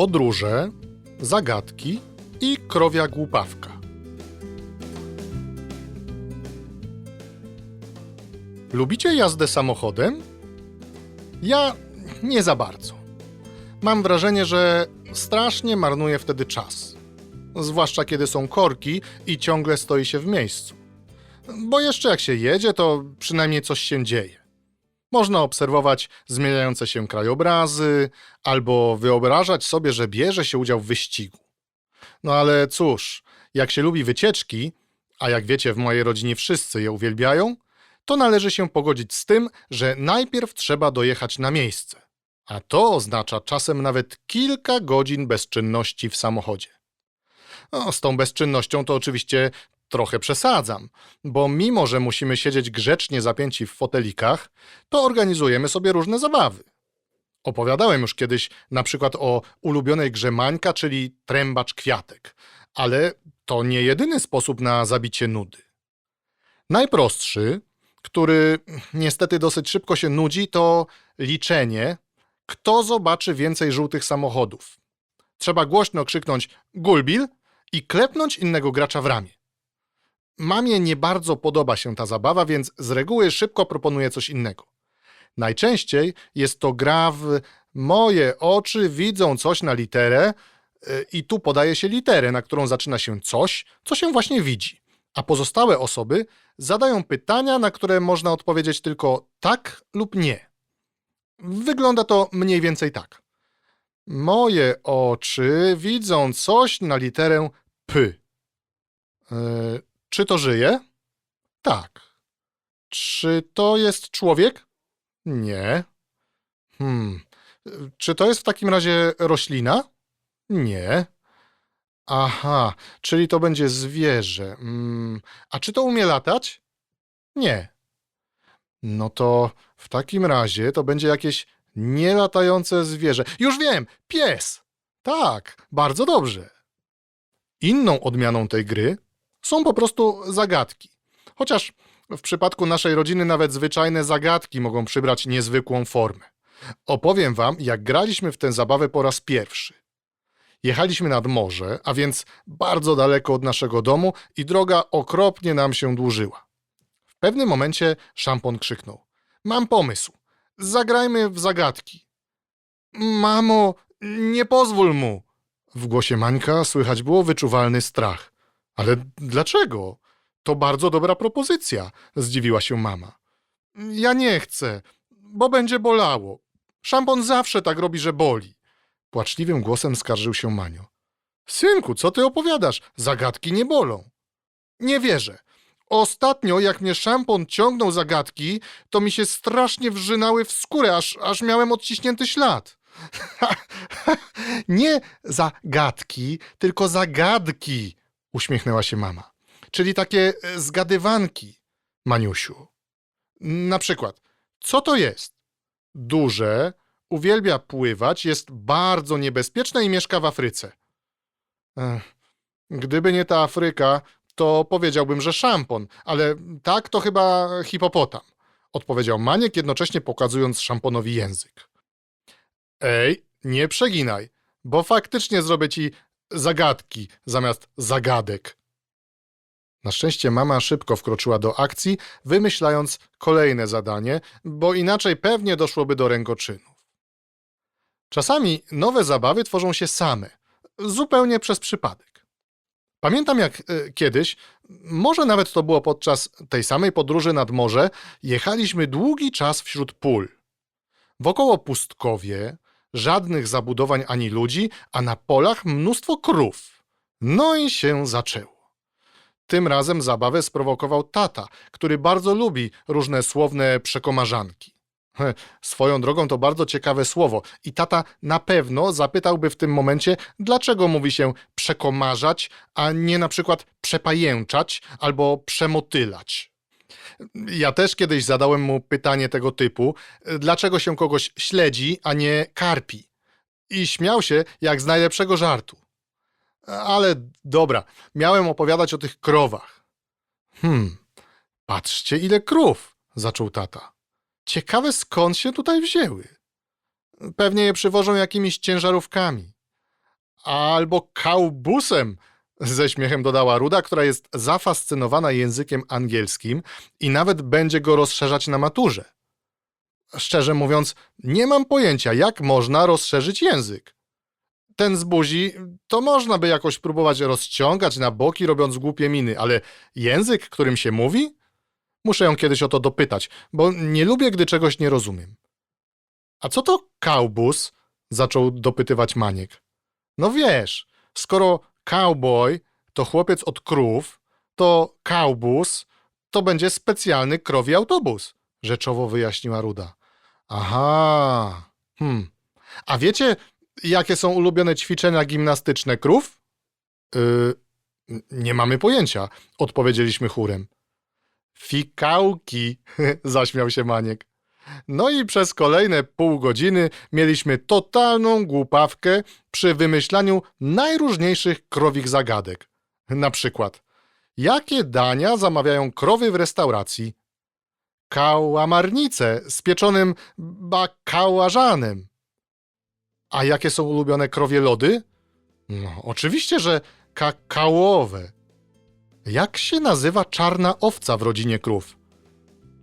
podróże, zagadki i krowia głupawka. Lubicie jazdę samochodem? Ja nie za bardzo. Mam wrażenie, że strasznie marnuję wtedy czas. Zwłaszcza kiedy są korki i ciągle stoi się w miejscu. Bo jeszcze jak się jedzie, to przynajmniej coś się dzieje. Można obserwować zmieniające się krajobrazy, albo wyobrażać sobie, że bierze się udział w wyścigu. No ale cóż, jak się lubi wycieczki, a jak wiecie, w mojej rodzinie wszyscy je uwielbiają, to należy się pogodzić z tym, że najpierw trzeba dojechać na miejsce. A to oznacza czasem nawet kilka godzin bezczynności w samochodzie. No, z tą bezczynnością to oczywiście trochę przesadzam, bo mimo, że musimy siedzieć grzecznie zapięci w fotelikach, to organizujemy sobie różne zabawy. Opowiadałem już kiedyś na przykład o ulubionej grze Mańka, czyli trębacz kwiatek, ale to nie jedyny sposób na zabicie nudy. Najprostszy, który niestety dosyć szybko się nudzi, to liczenie, kto zobaczy więcej żółtych samochodów. Trzeba głośno krzyknąć Gulbil i klepnąć innego gracza w ramię. Mamie nie bardzo podoba się ta zabawa, więc z reguły szybko proponuje coś innego. Najczęściej jest to gra w moje oczy widzą coś na literę y, i tu podaje się literę, na którą zaczyna się coś, co się właśnie widzi. A pozostałe osoby zadają pytania, na które można odpowiedzieć tylko tak lub nie. Wygląda to mniej więcej tak. Moje oczy widzą coś na literę P. Yy, czy to żyje? Tak. Czy to jest człowiek? Nie. Hmm. Czy to jest w takim razie roślina? Nie. Aha, czyli to będzie zwierzę. Mm. A czy to umie latać? Nie. No to w takim razie to będzie jakieś nielatające zwierzę. Już wiem, pies. Tak, bardzo dobrze. Inną odmianą tej gry są po prostu zagadki. Chociaż w przypadku naszej rodziny nawet zwyczajne zagadki mogą przybrać niezwykłą formę. Opowiem wam, jak graliśmy w tę zabawę po raz pierwszy. Jechaliśmy nad morze, a więc bardzo daleko od naszego domu i droga okropnie nam się dłużyła. W pewnym momencie szampon krzyknął. Mam pomysł. Zagrajmy w zagadki. Mamo, nie pozwól mu. W głosie Mańka słychać było wyczuwalny strach. Ale dlaczego? To bardzo dobra propozycja, zdziwiła się mama. Ja nie chcę, bo będzie bolało. Szampon zawsze tak robi, że boli. Płaczliwym głosem skarżył się Manio. Synku, co ty opowiadasz? Zagadki nie bolą. Nie wierzę. Ostatnio, jak mnie szampon ciągnął zagadki, to mi się strasznie wrzynały w skórę, aż, aż miałem odciśnięty ślad. nie zagadki, tylko zagadki, uśmiechnęła się mama. Czyli takie e, zgadywanki, Maniusiu. Na przykład, co to jest? Duże, uwielbia pływać, jest bardzo niebezpieczne i mieszka w Afryce. Ech, gdyby nie ta Afryka, to powiedziałbym, że szampon, ale tak to chyba hipopotam, odpowiedział Maniek, jednocześnie pokazując szamponowi język. Ej, nie przeginaj, bo faktycznie zrobię ci zagadki zamiast zagadek. Na szczęście mama szybko wkroczyła do akcji, wymyślając kolejne zadanie, bo inaczej pewnie doszłoby do rękoczynów. Czasami nowe zabawy tworzą się same, zupełnie przez przypadek. Pamiętam jak y, kiedyś, może nawet to było podczas tej samej podróży nad morze, jechaliśmy długi czas wśród pól. Wokoło pustkowie, żadnych zabudowań ani ludzi, a na polach mnóstwo krów. No i się zaczęło. Tym razem zabawę sprowokował tata, który bardzo lubi różne słowne przekomarzanki. Swoją drogą to bardzo ciekawe słowo i tata na pewno zapytałby w tym momencie, dlaczego mówi się przekomarzać, a nie na przykład przepajęczać albo przemotylać. Ja też kiedyś zadałem mu pytanie tego typu, dlaczego się kogoś śledzi, a nie karpi. I śmiał się jak z najlepszego żartu. Ale dobra, miałem opowiadać o tych krowach. Hmm, patrzcie ile krów, zaczął tata. Ciekawe skąd się tutaj wzięły. Pewnie je przywożą jakimiś ciężarówkami. Albo kaubusem, ze śmiechem dodała Ruda, która jest zafascynowana językiem angielskim i nawet będzie go rozszerzać na maturze. Szczerze mówiąc, nie mam pojęcia, jak można rozszerzyć język. Ten z buzi to można by jakoś próbować rozciągać na boki, robiąc głupie miny, ale język, którym się mówi? Muszę ją kiedyś o to dopytać, bo nie lubię, gdy czegoś nie rozumiem. A co to kaubus? zaczął dopytywać Maniek. No wiesz, skoro cowboy to chłopiec od krów, to kaubus to będzie specjalny krowi autobus, rzeczowo wyjaśniła Ruda. Aha. Hmm. A wiecie, jakie są ulubione ćwiczenia gimnastyczne krów? Yy, nie mamy pojęcia, odpowiedzieliśmy chórem. Fikałki, zaśmiał się Maniek. No i przez kolejne pół godziny mieliśmy totalną głupawkę przy wymyślaniu najróżniejszych krowich zagadek. Na przykład, jakie dania zamawiają krowy w restauracji? Kałamarnice z pieczonym bakałarzanem. A jakie są ulubione krowie lody? No, oczywiście, że kakaowe. Jak się nazywa czarna owca w rodzinie krów?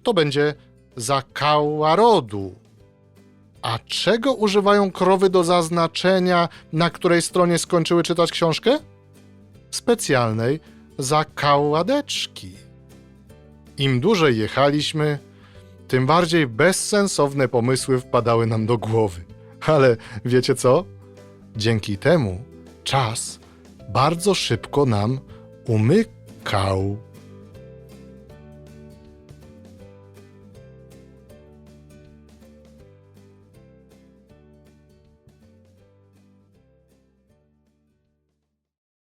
To będzie zakałarodu. A czego używają krowy do zaznaczenia, na której stronie skończyły czytać książkę? Specjalnej zakałładeczki. Im dłużej jechaliśmy, tym bardziej bezsensowne pomysły wpadały nam do głowy. Ale wiecie co? Dzięki temu czas bardzo szybko nam umykał.